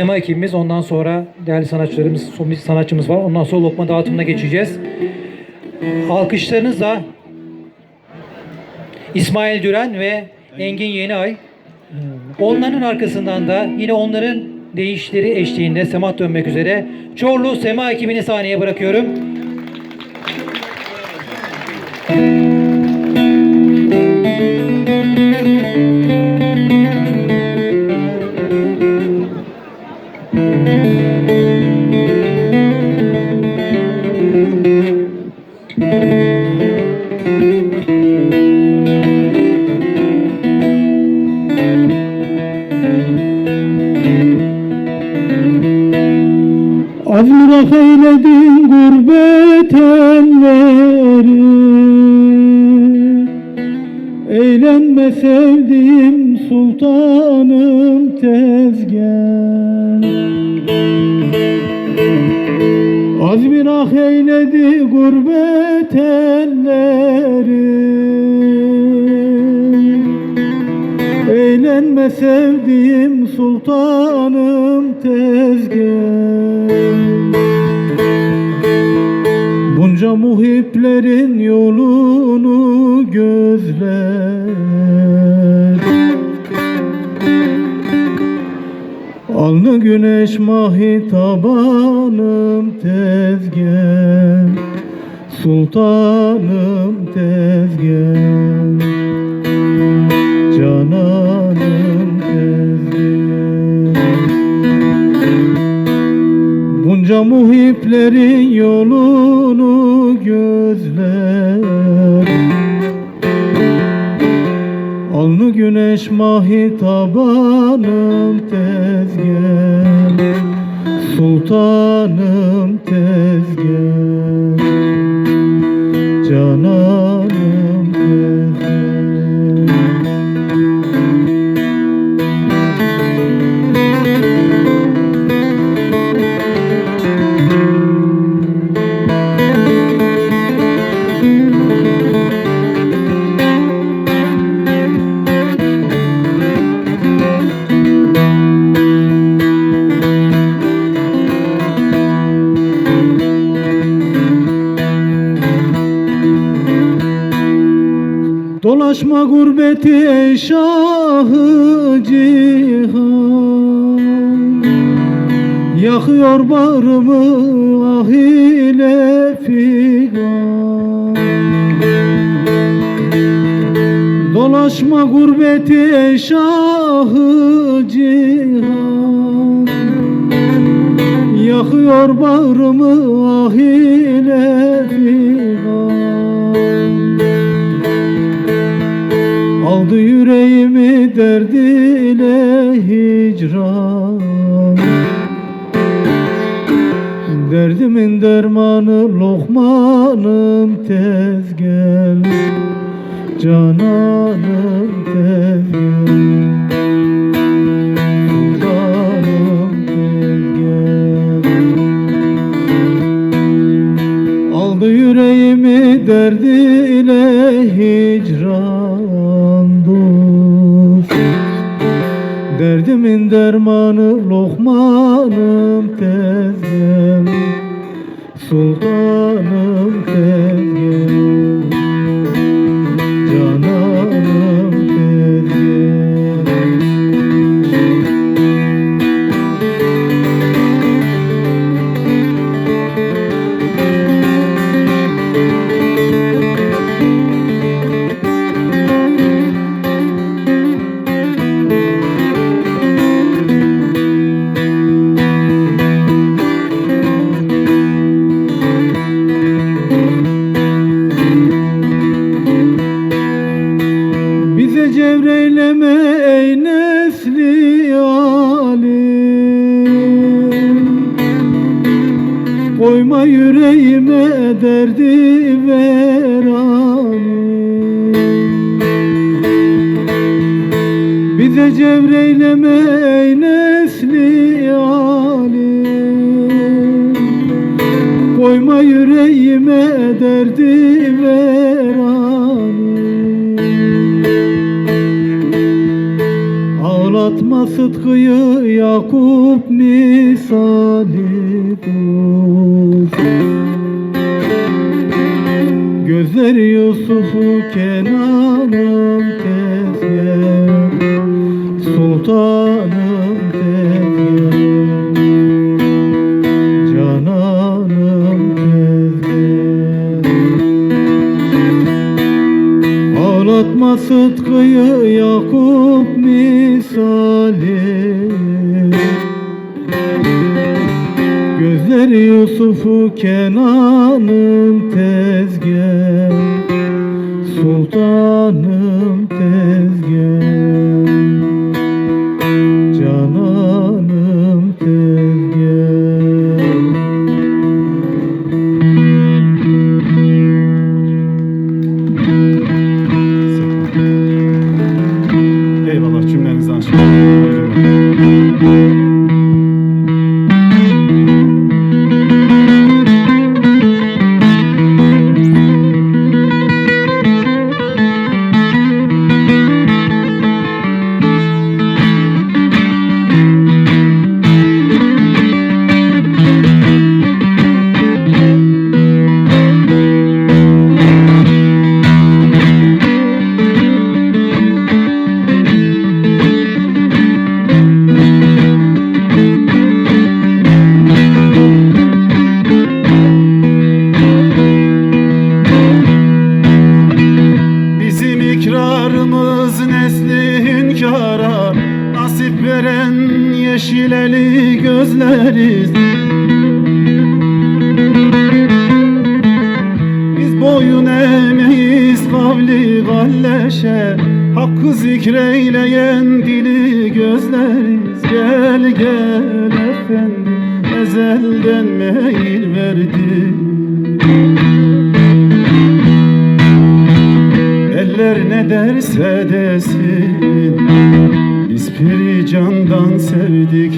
Sinema ekibimiz ondan sonra değerli sanatçılarımız, son bir sanatçımız var. Ondan sonra lokma dağıtımına geçeceğiz. Alkışlarınızla İsmail Düren ve Engin Yeniay. Onların arkasından da yine onların değişleri eşliğinde semat dönmek üzere Çorlu Sema ekibini sahneye bırakıyorum. Azmırak eyledin gurbet elleri Eğlenme sevdiğim sultanım tezgah Azmırak eyledi gurbet elleri Eğlenme sevdiğim sultanım tezgah muhiplerin yolunu gözler. Alnı güneş mahitabanım tezgah Sultanım tezgah Cananım tezgah Bunca muhiplerin yolunu gözler. Alnı güneş mahitabanım tezgah. Sultanım tezgah gurbeti şahı cihan. Yakıyor bağrımı ah ile figan. Dolaşma gurbeti şahı cihan. Yakıyor bağrımı ah ile figan Aldı yüreğimi derdiyle hicran. Derdimin dermanı lokmanım tez gel. Cananım tez Aldı yüreğimi derdiyle hicran dost. Derdimin dermanı lokmanım tezgel. Sultanım tezgel Ağlatma Sıtkı'yı Yakup mi misali dost Gözler Yusuf'u Kenan'ım tezgah Sultanım Ağlatma Sıtkı'yı Yakup misali. Gözler Yusuf'u Kenan'ım tezgah Sultanım tezgah yeşileli gözleriz. Biz boyun eğmeyiz kavli galleşe Hakkı zikreyleyen dili gözleriz. Gel gel efendim ezelden meyil verdi. Eller ne derse desin Piri candan sevdik.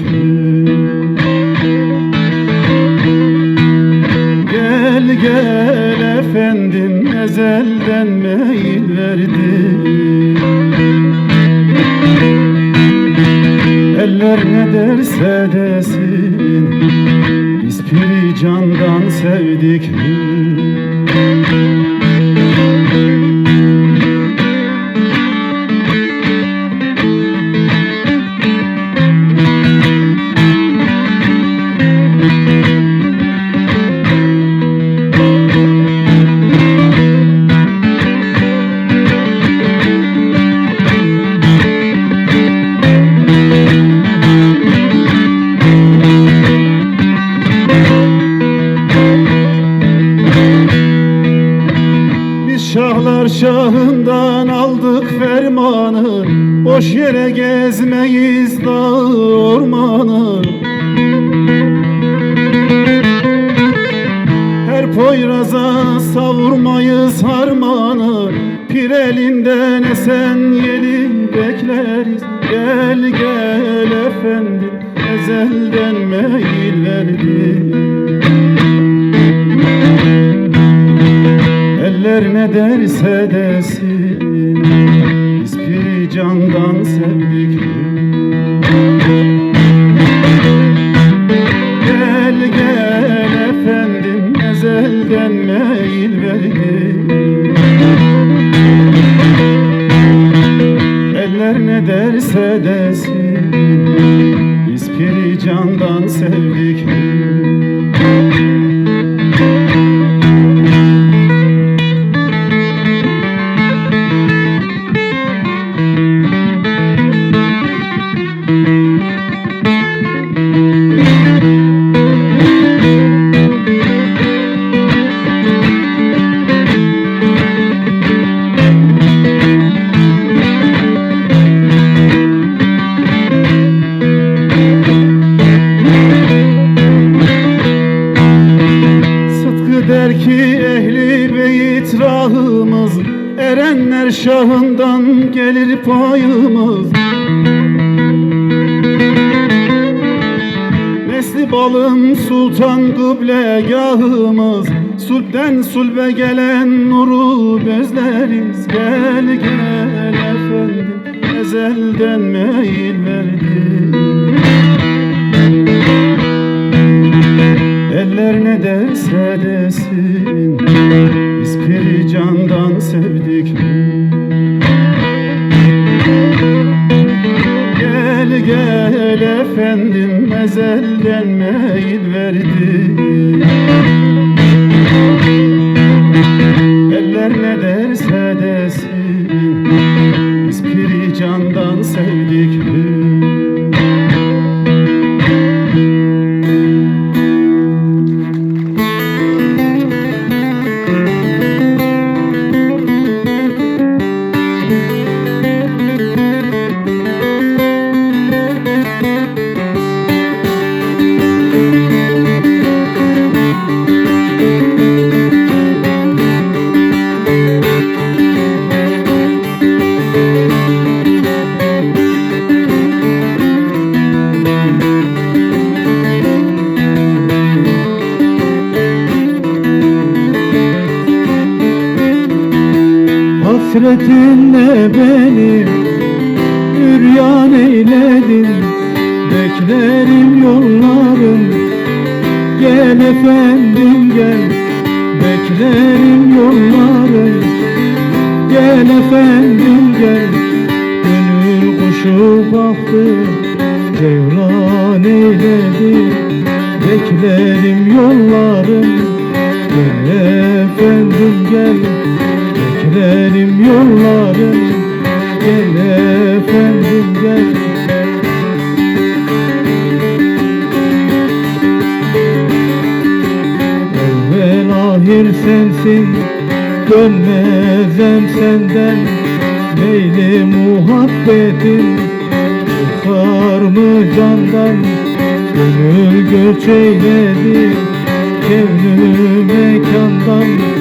Gel gel efendim ezelden meyil verdi Eller ne derse desin Biz candan sevdik. Biz Eller ne derse desin Biz piri candan sevdik. Gel gel efendim ezelden meyil verdi Eller ne derse desin Biz piri candan sevdik kıblegahımız Sulpten sulbe gelen nuru bezleriz. Gel gel efendim ezelden meyil verdi Eller ne derse desin Biz piri candan sevdik. Gel gel efendim ezelden meyil verdi Eller ne derse desin. Biz piri candan sevdik Hasretinle beni üryan eyledin. Beklerim yolların Gel efendim gel. Beklerim yolların Gel efendim gel. Gönül kuşu baktı Cevran eyledi. Beklerim yolların Gel efendim gel Beklerim yolların Gel efendim gel. Evvel ahir sensin Dönmezem senden. Meyli muhabbetin Çıkar mı candan? Gönül göç eyledi Kevnü mekandan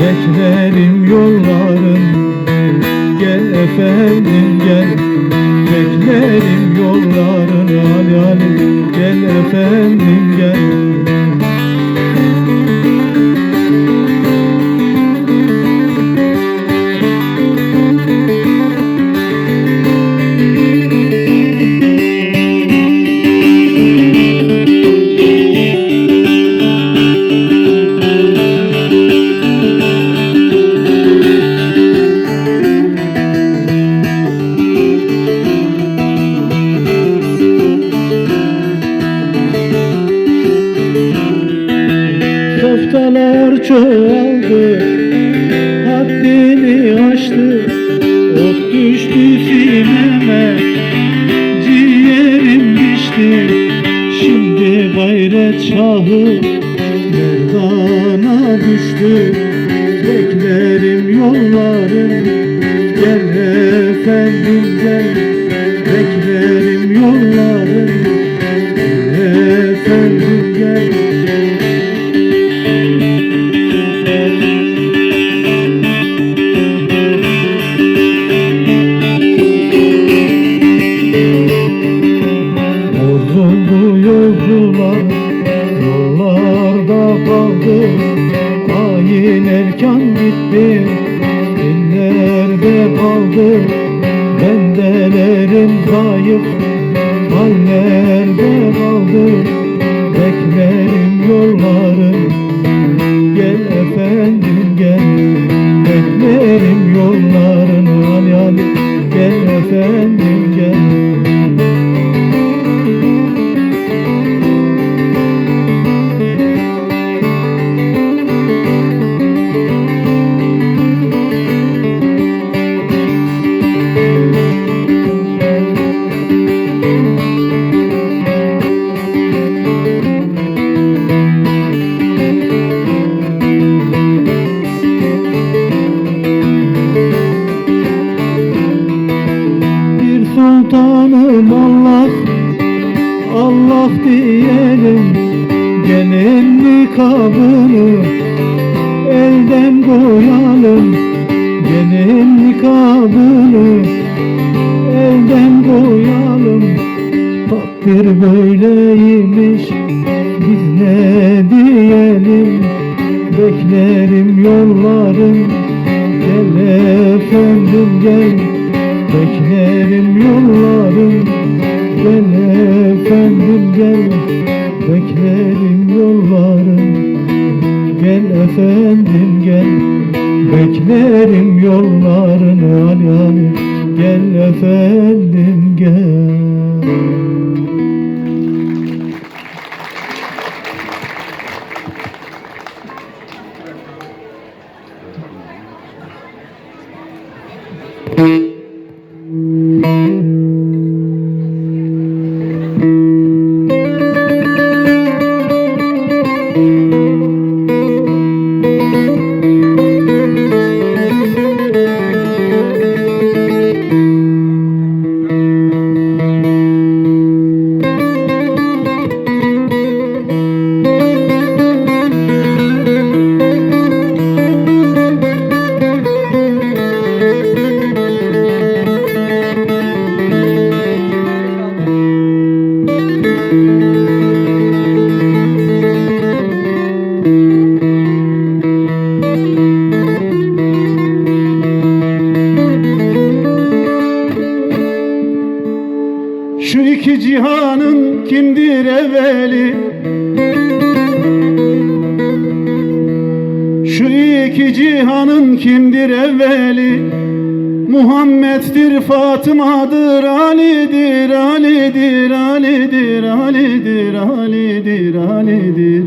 Beklerim yolların Gel efendim gel. Beklerim yolların Ali Ali Gel efendim şahı Merdana düştü. Beklerim yolların que Takdir böyleymiş biz ne diyelim? Beklerim yolların gel efendim gel. Beklerim yolların Gel efendim gel. Beklerim yolların Gel efendim gel. Beklerim yollarını Ali Ali Gel efendim gel Fatıma'dır, Ali'dir, Ali'dir, Ali'dir, Ali'dir, Ali'dir, Ali'dir.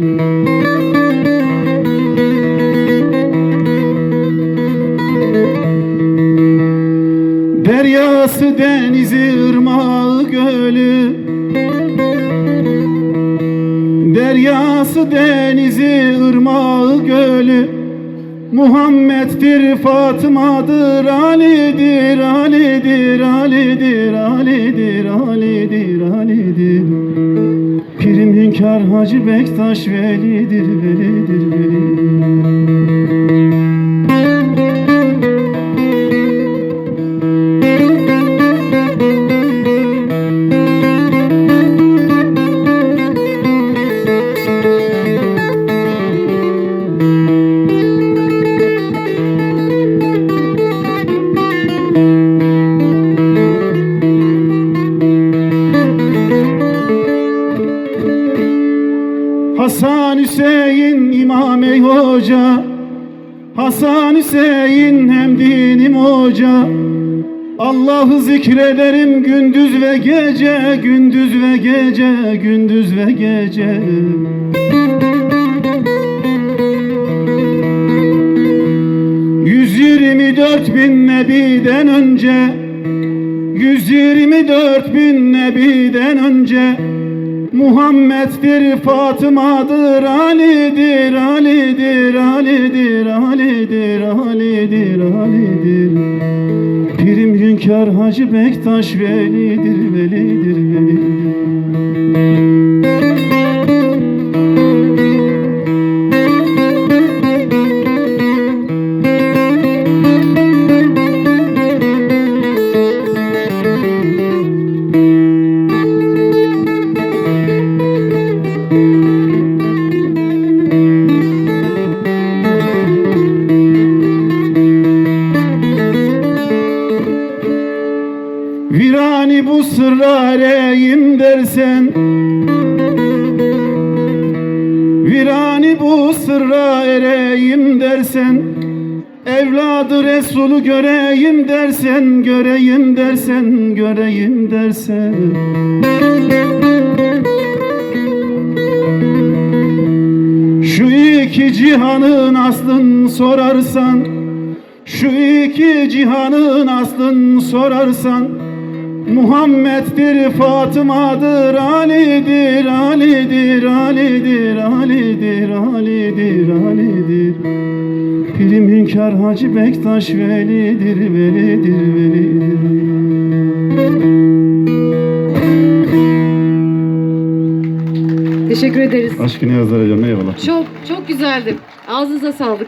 Deryası, denizi, ırmağı, gölü Deryası, denizi, ırmağı, Muhammed'dir, Fatıma'dır, Ali'dir, Ali'dir, Ali'dir, Ali'dir, Ali'dir, Ali'dir. Pirim Hünkar Hacı Bektaş velidir, velidir, velidir. Zikrederim gündüz ve gece Gündüz ve gece, gündüz ve gece. Yüz yirmi dört bin nebiden önce 124 bin nebiden önce Muhammed'dir, Fatıma'dır, Ali'dir, Ali'dir, Ali'dir, Ali'dir, Ali'dir, Ali'dir. Pirim Hünkar Hacı Bektaş velidir, velidir, velidir. Resulü göreyim dersen Göreyim dersen, göreyim dersen. Şu iki cihanın aslını sorarsan Şu iki cihanın aslını sorarsan Muhammed'dir, Fatıma'dır, Ali'dir, Ali'dir, Ali'dir, Ali'dir, Ali'dir, Ali'dir. Pirim Hünkar Hacı Bektaş velidir, velidir, velidir. Teşekkür ederiz. Aşkını yazlar hocam eyvallah. Çok çok güzeldi. Ağzınıza sağlık.